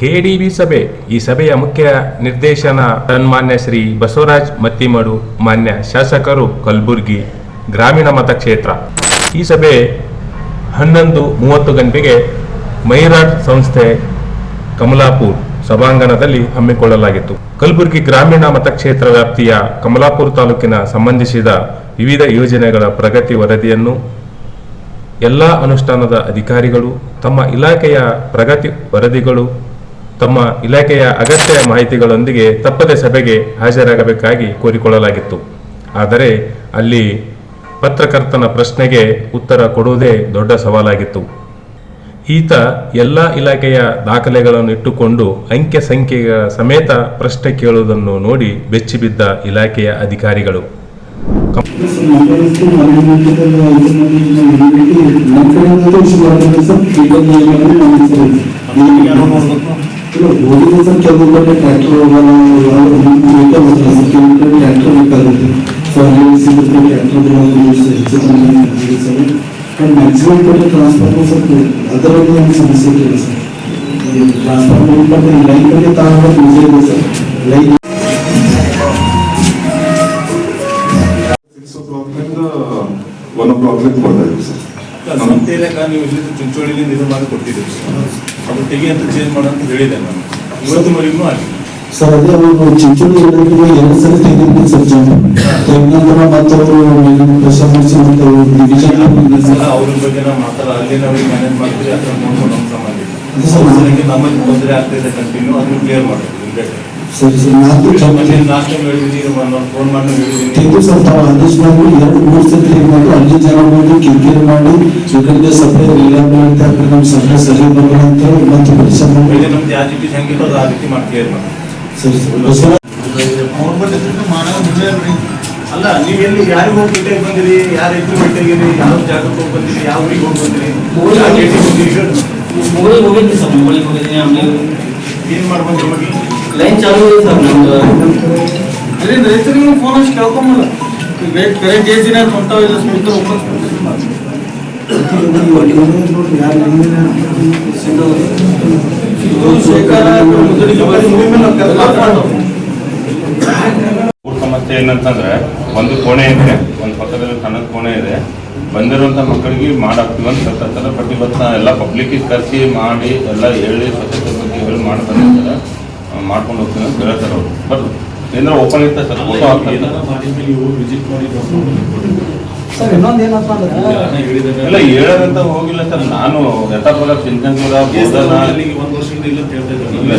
KDB ಸಭೆ, ಈ ಸಭೆಯ ಮುಖ್ಯ ನಿರ್ದೇಶನ ಸನ್ಮಾನ್ಯ ಶ್ರೀ ಬಸವರಾಜ್ ಮತ್ತಿಮಡು, ಮಾನ್ಯ ಶಾಸಕರು ಕಲಬುರ್ಗಿ ಗ್ರಾಮೀಣ ಮತಕ್ಷೇತ್ರ ಈ ಸಭೆ ಹನ್ನೊಂದು ಮೂವತ್ತು ಗಂಟೆಗೆ ಮೈರಾಟ್ ಸಂಸ್ಥೆ, ಕಮಲಾಪುರ್ ಸಭಾಂಗಣದಲ್ಲಿ ಹಮ್ಮಿಕೊಳ್ಳಲಾಗಿತ್ತು. ಕಲಬುರಗಿ ಗ್ರಾಮೀಣ ಮತಕ್ಷೇತ್ರ ವ್ಯಾಪ್ತಿಯ ಕಮಲಾಪುರ ತಾಲೂಕಿನ ಸಂಬಂಧಿಸಿದ ವಿವಿಧ ಯೋಜನೆಗಳ ಪ್ರಗತಿ ವರದಿಯನ್ನು ಎಲ್ಲ ಅನುಷ್ಠಾನದ ಅಧಿಕಾರಿಗಳು, ತಮ್ಮ ಇಲಾಖೆಯ ಪ್ರಗತಿ ವರದಿಗಳು ತಮ್ಮ ಇಲಾಖೆಯ ಅಗತ್ಯ ಮಾಹಿತಿಗಳೊಂದಿಗೆ ತಪ್ಪದೆ ಸಭೆಗೆ ಹಾಜರಾಗಬೇಕಾಗಿ ಕೋರಿಕೊಳ್ಳಲಾಗಿತ್ತು. ಆದರೆ ಅಲ್ಲಿ ಪತ್ರಕರ್ತನ ಪ್ರಶ್ನೆಗೆ ಉತ್ತರ ಕೊಡುವುದೇ ದೊಡ್ಡ ಸವಾಲಾಗಿತ್ತು. ಈತ ಎಲ್ಲ ಇಲಾಖೆಯ ದಾಖಲೆಗಳನ್ನು ಇಟ್ಟುಕೊಂಡು ಅಂಕೆ ಸಂಖ್ಯೆಯ ಸಮೇತ ಪ್ರಶ್ನೆ ಕೇಳುವುದನ್ನು ನೋಡಿ ಬೆಚ್ಚಿಬಿದ್ದ ಇಲಾಖೆಯ ಅಧಿಕಾರಿಗಳು. ಹೋಗಿದೆ ಸರ್ ಕೆಲವು ಕಡೆ ಟ್ರ್ಯಾಕ್ಟರ್ ಹೋಗಲ್ಲ ವೆಹಿಕಲ್ ಹೋಗಲ್ಲ ಸರ್ ಕೆಲವು ಕಡೆ ಟ್ರ್ಯಾಕ್ಟರ್ ಬೇಕಾಗುತ್ತೆ ಸೊ ಅಲ್ಲಿ ಸಿಗುತ್ತೆ ಟ್ರ್ಯಾಕ್ಟರ್ ಹೆಚ್ಚು ಕಮ್ಮಿ ಆಗಿದೆ ಸರ್ ಬಟ್ ಮ್ಯಾಕ್ಸಿಮಮ್ ಕಡೆ ಟ್ರಾನ್ಸ್ಫಾರ್ಮರ್ ಸರ್ ಅದರಲ್ಲಿ ನಮ್ಗೆ ಸಮಸ್ಯೆ ಇಲ್ಲ ಸರ್ ಟ್ರಾನ್ಸ್ಫಾರ್ಮರ್ ಕಡೆ ಲೈನ್ ಕಡೆ ತಗೊಂಡು ಯೂಸ್ ಇದೆ ಸರ್ ಲೈನ್ ಸಿಕ್ಸ್ ಓ ಕ್ಲಾಕ್ನಿಂದ ಒನ್ ಓ ಕ್ಲಾಕ್ನಿಂದ ಬರ್ತಾ ಇದ್ದೀವಿ ಸರ್ ಸಂತೆ ಇಲಾಖ ನೀವು ಇಲ್ಲಿಂದ ಚಿಂಚೋಳಿಲಿಂದ ಇದು ಮಾಡಿ ಕೊಟ್ಟಿದ್ದೀರಿ ಅದು ತೆಗಿ ಅಂತ ಚೇಂಜ್ ಮಾಡಂತ ಹೇಳಿದೆ ನಾನು. ಇವತ್ತಿನವರೆಗೂ ಆಗಿದೆ. ಸರ್ ಅದೇ ಅವರು ಚಿಂಚೋಳಿ ಎರಡು ಸಲ ಸರ್ ಜನ ತೆಗೆದ ಮತ್ತೆ ಅವರು ಬಗ್ಗೆ ನಾವು ಮಾತಾಡ ಅಲ್ಲಿ ನಾವು ಮ್ಯಾನೇಜ್ ಮಾಡ್ತೀವಿ ಅದನ್ನ ನೋಡ್ಕೊಂಡು ನಮ್ಮ ಸಂಬಂಧ ನಮ್ಮಲ್ಲಿ ತೊಂದರೆ ಆಗ್ತಿದೆ ಕಂಟಿನ್ಯೂ ಅದನ್ನು ಕ್ಲಿಯರ್ ಮಾಡ್ತೀವಿ ಸರಿ ಸರಿ ನಾನು ಫೋನ್ ತೆಗೆದು ಸರ್ ತಾವು ಆದೇಶ ಮಾಡಿ ಎರಡು ಮೂರು ಸತಿ ಮಾಡಿ ಜನ ಮಾಡಿ ಕಿರಿಕಿರಿ ಮಾಡಿ ಇದರಿಂದ ಸಭೆ ಹಾಕಿ ನಮ್ಮ ಸಭೆ ಸರಿ ಬರಲ್ಲ ಅಂತ ಮತ್ತೆ ಇಲ್ಲಿ ನಮ್ದು ಯಾವ ರೀತಿ ಅದು ಆ ರೀತಿ ಸರಿ ಸರ್ ಅವ್ರ ಮಾನವ ಮಾಡೋದು ಅಲ್ಲ ನೀವು ಎಲ್ಲಿ ಯಾರಿಗೆ ಹೋಗಿ ಬಂದಿರಿ ಯಾರು ಎಲ್ಲಿ ಭೇಟಿಯಾಗಿರಿ ಯಾವ ಜಾಗಕ್ಕೆ ಹೋಗಿ ಬಂದಿರಿ ಯಾವ ಊರಿಗೆ ಹೋಗಿ ಬಂದಿರಿ ಹೇಳಿ. ಮೊಬೈಲ್ ಸರ್ ಮೊಬೈಲ್ ಹೋಗಿದ್ದೀನಿ ಆಮೇಲೆ ಏನ್ ಮಾಡ್ಬೋದು ಹೋಗಿ ಲೈನ್ ಚಾಲು ಇದೆ ಸರ್ ನಮ್ದು. ಅದರಿಂದ ರೈತರಿಗೆ ಫೋನ್ ಅಷ್ಟು ಕೇಳ್ಕೊಂಬಲ್ಲ. ಕರೆಕ್ಟ್ ಓಪನ್ ಊಟ ಸಮಸ್ಯೆ ಏನಂತಂದ್ರೆ ಒಂದು ಕೋಣೆ ಇದೆ ಒಂದು ಪಕ್ಕದಲ್ಲಿ ಸಣ್ಣದ ಕೋಣೆ ಇದೆ. ಬಂದಿರುವಂತ ಮಕ್ಕಳಿಗೆ ಮಾಡಾಕ್ತೀವಿ ಅಂತ ಪ್ರತಿಭಟನಾ ಬಟ್ ಇವತ್ತು ನಾ ಎಲ್ಲ ಪಬ್ಲಿಕ್ಕಿಗೆ ಕರೆಸಿ ಮಾಡಿ ಎಲ್ಲ ಹೇಳಿ ಸ್ವಚ್ಛತೆ ಮಾಡ್ತಾರೆ ಮಾಡಿ ಮಾಡ್ಕೊಂಡು ಹೋಗ್ತೀನಿ ಅಂತ ಹೇಳ್ತಾರೆ ಅವರು. ಬಟ್ ಏನಾರ ಓಪನ್ ಇರ್ತಾರೆ ಸರ್ ಫೋಟೋ ಹಾಕ್ತಾರೆ ಸರ್ ಹೇಳದಂತ ಏನಪ್ಪ ಅಂದ್ರೆ ಎಲ್ಲ ಹೇಳೋದಂತ ಹೋಗಿಲ್ಲ ಸರ್. ನಾನು ಇಲ್ಲ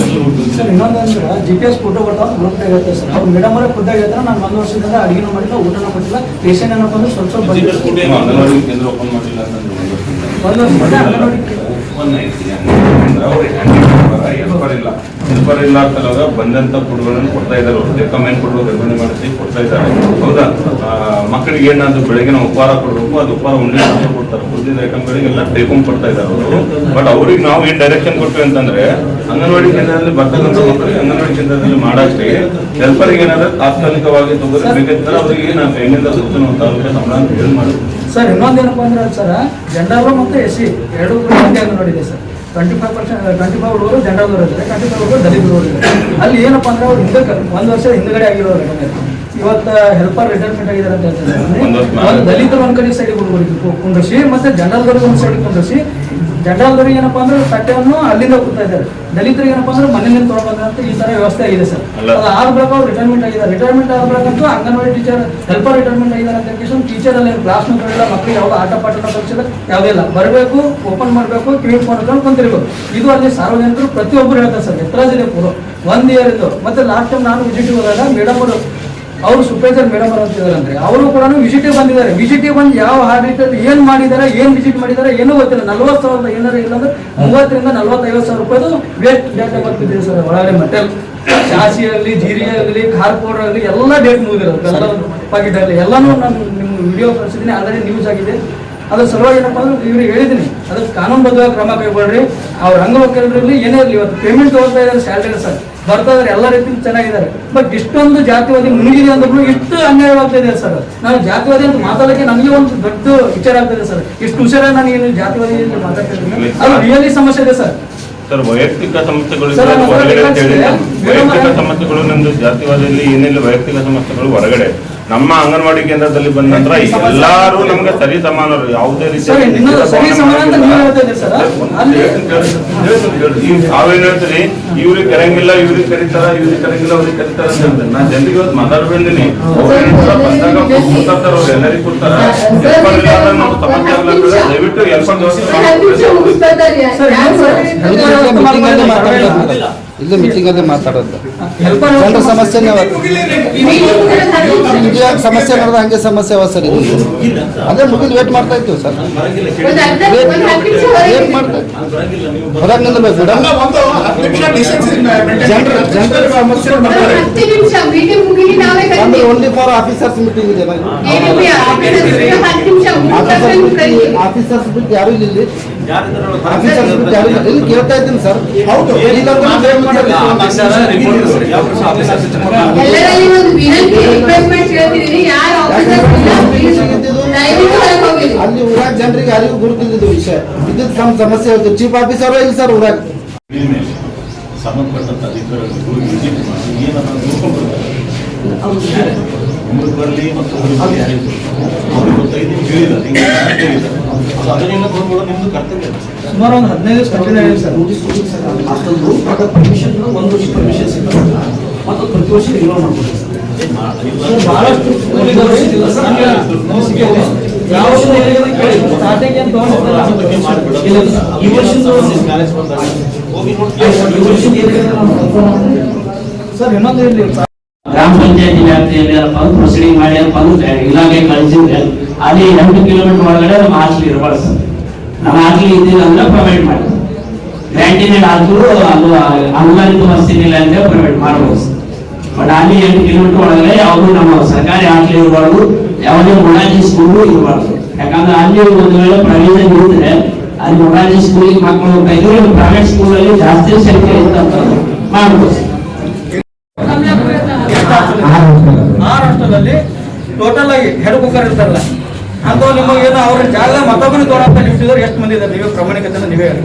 ಸರ್ ಇನ್ನೊಂದು ಅಂದ್ರೆ ಜಿ ಪಿ ಎಸ್ ಫೋಟೋ ಬರ್ತಾವ ಗ್ರೂಪ್ ಇರುತ್ತೆ ಸರ್. ಅವ್ರು ಮೇಡಮ್ ಅವರೇ ಖುದ್ದಾಗಿ ಹೇಳ್ತಾರೆ ನಾನು ಒಂದು ವರ್ಷದಿಂದ ಮಾಡಿಲ್ಲ ಊಟನ ಕೊಟ್ಟಿಲ್ಲ ಪೇಷಂಟ್ ಏನಪ್ಪ ಅಂದ್ರೆ ಸ್ವಲ್ಪ ಸ್ವಲ್ಪ ಅಂಗನವಾಡಿ ಕೇಂದ್ರ ಓಪನ್ ಮಾಡಿಲ್ಲ ಅಂತ ಒಂದು ವರ್ಷದಿಂದ. ಒಂದು ವರ್ಷದಿಂದ ಅಂಗನವಾಡಿ ಇಲ್ಲ ಅಂತ ಅಂತಂದಾಗ ಬಂದಂತ ಫುಡ್ಗಳನ್ನು ಕೊಡ್ತಾ ಇದ್ದಾರೆ ರೆಕಮೆಂಡ್ ಕೊಟ್ಟು ರೆಕಮೆಂಡ್ ಮಾಡಿಸಿ ಕೊಡ್ತಾ ಇದ್ದಾರೆ. ಹೌದಾ? ಮಕ್ಕಳಿಗೆ ಏನಾದ್ರು ಬೆಳಗ್ಗೆ ನಾವು ಉಪಹಾರ ಕೊಡಬೇಕು, ಅದು ಉಪಹಾರ ಉಂಡೆ ಕೊಡ್ತಾರೆ. ಉಳಿದಿದ್ದ ಐಟಮ್ಗಳಿಗೆಲ್ಲ ಟೇಕೊಂಡ್ ಕೊಡ್ತಾ ಇದ್ದಾರೆ ಅವರು. ಬಟ್ ಅವ್ರಿಗೆ ನಾವು ಏನ್ ಡೈರೆಕ್ಷನ್ ಕೊಟ್ವಿ ಅಂತಂದ್ರೆ, ಅಂಗನವಾಡಿ ಕೇಂದ್ರದಲ್ಲಿ ಬರ್ತಕ್ಕಂಥ ಮಕ್ಕಳಿಗೆ ಅಂಗನವಾಡಿ ಕೇಂದ್ರದಲ್ಲಿ ಮಾಡಷ್ಟೇ ಹೆಲ್ಪರ್ಗೆ ಏನಾದ್ರೆ ತಾತ್ಕಾಲಿಕವಾಗಿ ತಗೋಬೇಕಾದ್ರೆ ಅವರಿಗೆ ನಾವು ಹೆಂಗಿಂದ ಸುತ್ತಲೂ ಅವ್ರಿಗೆ ಸಂಬಳ ಅಂತ ಹೇಳಿ ಮಾಡಿದ್ವಿ ಸರ್, ಇನ್ನೊಂದೇನಪ್ಪ ಅಂದ್ರೆ ಸರ್ ಜನರಲ್ ಮತ್ತು ಎಸ್ ಸಿ ಎರಡು ಕೂಡ ಇದೆ anganwadi sir. Twenty five percent twenty five ಹುಡುಗರು ಜನರಲ್ ಇದ್ದಾರೆ. ಟ್ವೆಂಟಿ ಫೈವ್ ಹುಡುಗರು ದಲಿತ ಹುಡುಗರು ಇರ್ತಾರೆ ಅಲ್ಲಿ ಏನಪ್ಪ ಅಂದ್ರೆ ಅವ್ರು ಹಿಂದಕ್ಕೆ ಒಂದು ವರ್ಷ ಹಿಂದಗಡೆ ಆಗಿರೋರು ಇವತ್ತು ಹೆಲ್ಪರ್ ರಿಟೈರ್ಮೆಂಟ್ ಆಗಿದ್ದಾರೆ ಅಂತ ಹೇಳ್ತಾರೆ. ದಲಿತರು ಒಂದ್ ಕಡೆ ಸೈಡ್ ಹುಡುಗರಿಗೆ ಕುಂದ್ರಿಸಿ ಮತ್ತೆ ಜನರಲ್ ಒಂದು ಸೈಡ್ ಕುಂಡ್ರಿಸಿ ಜನರಲ್ದವ್ರಿಗೆ ಏನಪ್ಪ ಅಂದ್ರೆ ತಟ್ಟೆಯನ್ನು ಅಲ್ಲಿಂದ ಹೋಗ್ತಾ ಇದ್ದಾರೆ. ದಲಿತರಿಗೆ ಏನಪ್ಪಾ ಅಂದ್ರೆ ಮನೆಯಿಂದ ತೊಗೊಳ್ಬೇಕಂತ ಈ ತರ ವ್ಯವಸ್ಥೆ ಆಗಿದೆ ಸರ್. ಅದು ಆದ ಬಳಿಕ ಅವ್ರು ರಿಟೈರ್ಮೆಂಟ್ ಆಗಿದ್ದಾರೆ. ರಿಟೈರ್ಮೆಂಟ್ ಆದ ಬಳಿಕಂತೂ ಅಂಗನವಾಡಿ ಟೀಚರ್ ಹೆಲ್ಪರ್ ರಿಟೈರ್ಮೆಂಟ್ ಆಗಿದ್ದಾರೆ ಅಂತ ಕೇಳಿ ಟೀಚರ್ ಅಲ್ಲಿ ಕ್ಲಾಸ್ ನೋಡಿಲ್ಲ ಮಕ್ಕಳು ಯಾವ್ದು ಆಟ ಪಾಠ ಕಲಿಸಿಲ್ಲ ಯಾವುದೇ ಇಲ್ಲ. ಬರಬೇಕು ಓಪನ್ ಮಾಡಬೇಕು ಕ್ಲೀನ್ ಮಾಡ್ಕೊಂಡು ಕುಂತಿರ್ಬೇಕು ಇದು ಅಲ್ಲಿ ಸಾರ್ವಜನಿಕರು ಪ್ರತಿಯೊಬ್ಬರು ಹೇಳ್ತಾರೆ ಸರ್. ಎತ್ತರಾಜಿದೆ ಪೂರ್ವ. ಒಂದ್ ಇಯರ್ ಇದು. ಮತ್ತೆ ಲಾಸ್ಟ್ ಟೈಮ್ ನಾನು ವಿಸಿಟ್ ಹೋದಾಗ ಮೇಡಮ್ ಅವರು ಅವರು ಸೂಪರ್ವೈಸರ್ ಮೇಡಮ್ ಅಂತಿದ್ದಾರೆ ಅಂದ್ರೆ ಅವರು ಕೂಡ ವಿಸಿಟಿಗೆ ಬಂದಿದ್ದಾರೆ. ವಿಸಿಟಿಗೆ ಬಂದು ಯಾವ ಆಡಳಿತದಲ್ಲಿ ಏನ್ ಮಾಡಿದಾರೆ ಏನ್ ವಿಸಿಟ್ ಮಾಡಿದಾರೆ ಏನೂ ಗೊತ್ತಿಲ್ಲ. ನಲ್ವತ್ತು ಸಾವಿರದ ಏನಾರ ಇಲ್ಲ ಅಂದ್ರೆ ಮೂವತ್ತರಿಂದ ನಲ್ವತ್ತೈವತ್ತು ಸಾವಿರ ರೂಪಾಯಿದು ವೇಸ್ಟ್ ಡೇಟಾ ಬರ್ತಿದೆ ಸರ್ ಒಳಗಡೆ ಮತ್ತೆ ಶಾಸಿ ಆಗಲಿ ಜೀರಿ ಆಗಲಿ ಖಾರ ಪೌಡರ್ ಆಗಲಿ ಎಲ್ಲ ಡೇಟ್ ಮುಗಿದಿರೋದು. ಎಲ್ಲ ಪಾಕೆಟ್ ಆಗಲಿ ಎಲ್ಲಾನು ನಾನು ನಿಮ್ಮ ವಿಡಿಯೋ ಕಳಿಸಿದ್ದೀನಿ ಆಲ್ರೆಡಿ ನ್ಯೂಸ್ ಆಗಿದೆ. ಅದ್ರ ಸಲುವಾಗಿ ಏನಪ್ಪ ಅಂದ್ರೆ ಇವ್ರಿಗೆ ಹೇಳಿದ್ದೀನಿ. ಅದಕ್ಕೆ ಕಾನೂನುಬದ್ಧವಾಗಿ ಕ್ರಮ ಕೈಗೊಳ್ಳ್ರಿ ಅವ್ರ ಅಂಗವಕೀಲರಲ್ಲಿ ಏನೇ ಇರಲಿ ಇವತ್ತು ಪೇಮೆಂಟ್ ತೋರ್ತಾ ಇದ್ದಾರೆ ಸ್ಯಾಲ್ರಿ ಸರ್. ಬರ್ತಾ ಇದಾರೆ ಎಲ್ಲ ರೀತಿ ಚೆನ್ನಾಗಿದ್ದಾರೆ. ಬಟ್ ಇಷ್ಟೊಂದು ಜಾತಿವಾದಿ ಮುಳುಗಿದೆ ಅಂದ್ರೂ ಇಷ್ಟು ಅನ್ಯಾಯವಾಗ್ತಾ ಇದೆ ಸರ್. ನಾನು ಜಾತಿವಾದಿ ಅಂತ ಮಾತಾಡೋಕೆ ನನಗೆ ಒಂದು ದೊಡ್ಡ ವಿಚಾರ ಆಗ್ತದೆ ಸರ್. ಇಷ್ಟು ಹುಷಾರ ನಾನು ಏನು ಜಾತಿವಾದಿ ಅಂತ ಮಾತಾಡ್ತಿದ್ದೀನಿ ಅದು ರಿಯಲಿ ಸಮಸ್ಯೆ ಇದೆ ಸರ್. ಸರ್ ವೈಯಕ್ತಿಕ ಸಮಸ್ಯೆಗಳು ವೈಯಕ್ತಿಕ ಸಮಸ್ಯೆಗಳು ನಮ್ದು ಜಾತಿವಾದಲ್ಲಿ ಏನೆಲ್ಲ ವೈಯಕ್ತಿಕ ಸಮಸ್ಯೆಗಳು ಹೊರಗಡೆ. ನಮ್ಮ ಅಂಗನವಾಡಿ ಕೇಂದ್ರದಲ್ಲಿ ಬಂದ ನಂತರ ಎಲ್ಲಾರು ನಮ್ಗೆ ಸರಿ ಸಮಾನರು ಯಾವುದೇ. ಅಲ್ಲಿ- ನಾವೇನ್ ಹೇಳ್ತೀರಿ ಇವ್ರಿಗೆ ಕರೆಯಂಗಿಲ್ಲ ಇವ್ರಿಗೆ ಕರೀತಾರ ಇವ್ರಿಗೆ ಕರೆಯಂಗಿಲ್ಲ ಅವ್ರಿಗೆ ಕರೀತಾರ ಅಂತ ಹೇಳ್ತಾರೆ ನಾ ಜನರಿಗೆ ಇವತ್ತು ಮಾತಾಡ್ ಬಂದಿನಿ ಅವ್ರು ಏನಂತಾರ ಬಂದಾಗ ಕೂತಾರ್ತಾರ ಅವ್ರು ಎಲ್ಲರಿಗೂ ಕೊಡ್ತಾರ ನಾವು ಸಮಸ್ಯೆ ದಯವಿಟ್ಟು ಎಲ್ಪರ್ ವ್ಯವಸ್ಥೆ. ಇಲ್ಲಿ ಮೀಟಿಂಗ್ ಅಲ್ಲಿ ಮಾತಾಡೋದು. ಜನರ ಸಮಸ್ಯೆ ಸಮಸ್ಯೆನೇ ಇದು ಯಾಕೆ ಸಮಸ್ಯೆ ನಡೆದ ಹಂಗೆ ಸಮಸ್ಯೆ ಅವ ಸರ್ ಇದು. ಅದೇ ಮುಗಿದು ವೇಟ್ ಮಾಡ್ತಾ ಇದ್ದೀವಿ ಸರ್. ವೇಟ್ ಮಾಡ್ತಾ ಹೊರಗೆ ನಿಂದ್ಬೇಕು ಮೇಡಮ್ ಜನರ ಜನರ ಸಮಸ್ಯೆ ಕರಿತೀವಿ ಓನ್ಲಿ ಫಾರ್ ಆಫೀಸರ್ಸ್ ಮೀಟಿಂಗ್ ಇದೆ ಆಫೀಸರ್ಸ್ ಬಿಟ್ಟು ಯಾರು ಇಲ್ಲ? ಆಫೀಸರ್ಸ್ ಬಿಟ್ಟು ಯಾರು ಇಲ್ಲ ಇಲ್ಲಿ? ಕೇಳ್ತಾ ಇದ್ದೀನಿ ಸರ್. ಹೌದು. ಅಲ್ಲಿ ಊರಾಗ ಜನರಿಗೆ ಯಾರಿಗೂ ಗುರುತಿದ್ದು ವಿಷಯ. ಇದು ನಮ್ಮ ಸಮಸ್ಯೆ ಆಯ್ತು ಚೀಫ್ ಆಫೀಸರ್ ಇಲ್ಲ ಸರ್ ಊರಾಗ. ಸಂಬಂಧಪಟ್ಟಂತ ಅಧಿಕಾರಿಗಳು ವಿಸಿಟ್ ಮಾಡಿ ಏನನ್ನ ನೋಡ್ಕೊಂಡ್ಬರ್ತಾರೆ. ಬರಲಿ ಮತ್ತು ಅವ್ರಿಗೆ ಹೇಳಿದ್ದಾರೆ ಹಿಂಗೆ ಅಂತ ಹೇಳಿದ್ದಾರೆ ಅದು ಅದನ್ನೆಲ್ಲ ನಿಮ್ಮದು ಕರ್ತವ್ಯ. ಸುಮಾರು ಒಂದು ಹದಿನೈದು ಆಗಿದೆ ಸರ್. ಅಷ್ಟೊಂದು ಪರ್ಮಿಷನ್ ಒಂದು ವರ್ಷ ಪರ್ಮಿಷನ್ ಸಿಗ್ತದೆ ಮತ್ತು ಪ್ರತಿ ವರ್ಷ ಮಾಡ್ಬೋದು ಬಹಳಷ್ಟು ಯಾವ ಕೇಳಿ. ಸ್ಟಾರ್ಟಿಂಗ್ ಈ ಬಂದಾಗ ಹೋಗಿ ಈ ವರ್ಷದ ಸರ್ ಇನ್ನೊಂದು ಇರಲಿ ಗ್ರಾಮ ಪಂಚಾಯತಿ ವ್ಯಾಪ್ತಿಯಲ್ಲಿ ಏನಪ್ಪ ಅಂದ್ರೆ ಪ್ರೊಸೀಡಿಂಗ್ ಮಾಡಿ ಏನಪ್ಪ ಅಂದ್ರೆ ಇಲಾಖೆ ಕಳಿಸಿದ್ರೆ ಅಲ್ಲಿ ಎಂಟು ಕಿಲೋಮೀಟರ್ ಒಳಗಡೆ ನಮ್ಮ ಹಾಸ್ಟೆಲ್ ಇರಬಾರ್ದು ನಮ್ಮ ಹಾಸ್ಟೆಲ್ ಇದ್ದಿಲ್ಲ ಅಂದ್ರೆ ಪ್ರೊವೈಡ್ ಮಾಡಿ ಗ್ರ್ಯಾಂಟಿನೇಡ್ ಆದ್ರೂ ಅದು ಅನುದಾನಿತ ಇಲ್ಲ ಅಂತ ಪ್ರೊವೈಡ್ ಮಾಡ್ಬೋದು ಬಟ್ ಅಲ್ಲಿ ಎಂಟು ಕಿಲೋಮೀಟರ್ ಒಳಗಡೆ ಯಾವುದು ನಮ್ಮ ಸರ್ಕಾರಿ ಹಾಸ್ಟೆಲ್ ಇರಬಾರ್ದು, ಯಾವುದೇ ಮೊಳಾಜಿ ಸ್ಕೂಲು ಇರಬಾರ್ದು. ಯಾಕಂದ್ರೆ ಅಲ್ಲಿ ಒಂದು ವೇಳೆ ಪ್ರವೇಶ ಇದ್ರೆ ಅಲ್ಲಿ ಮೊಳಾಜಿ ಸ್ಕೂಲಿಗೆ ಮಕ್ಕಳು ಹೋಗ್ತಾ ಇದ್ರು ಪ್ರೈವೇಟ್ ಸ್ಕೂಲಲ್ಲಿ ಜಾಸ್ತಿ ಸಂಖ್ಯೆ ಇದ್ದಂತ ಮಾಡ್ಬೋದು ಸರ್. ಮಹಾರಾಷ್ಟ್ರದಲ್ಲಿ ಟೋಟಲ್ ಆಗಿ ಹೆಡ್ ಕುಕ್ಕರ್ ಇರ್ತಾರಲ್ಲ ಅಂತ ನಿಮಗೆ ಏನೋ ಅವ್ರ ಜಾಗ ಮತ್ತೊಬ್ಬರು ತೋರಂತ ನಿಮಿಸಿದ್ರೆ ಎಷ್ಟು ಮಂದಿ ಇದ್ದಾರೆ ನೀವೇ ಪ್ರಾಮಾಣಿಕತೆ ನೀವೇ ಹೇಳಿ.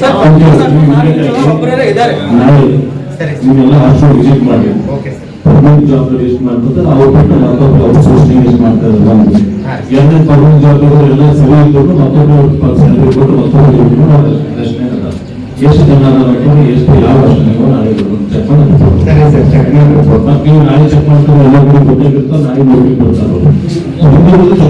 ಸರಿ ಇದ್ದಾರೆ? ಸರಿ ಹಾಸ್ಟೆಲ್ ವಿಸಿಟ್ ಮಾಡಿ ಪರ್ಮನೆಂಟ್ ಜಾಬ್ ಎಷ್ಟು ಮಾಡ್ತಾರೆ ಅವ್ರು ಬಿಟ್ಟು ಮತ್ತೊಬ್ಬರು ಅವ್ರು ಸೋಷಿಂಗ್ ಎಷ್ಟು ಮಾಡ್ತಾರೆ ಒಂದು ಎರಡನೇ ಪರ್ಮನೆಂಟ್ ಜಾಬ್ ಎಲ್ಲ ಸರಿ ಇದ್ರು ಮತ್ತೊಬ್ಬರು ಸ್ಯಾಲರಿ ಕೊಟ್ಟು ಮತ್ತೊಬ್ಬರು ಎಷ್ಟು ಜನ ಅದಾರ ಎಷ್ಟು ಯಾವ ವರ್ಷ ನೀವು ನಾಳೆ ಚೆಕ್ ಮಾಡಿ ನೀವು ನಾಳೆ ಚೆಕ್ ಮಾಡ್ತಾರೆ ಎಲ್ಲ ಗೊತ್ತಾಗಿರ್ತಾರೆ ನಾಳೆ ನೋಡಿ ಕೊಡ್ತಾರೆ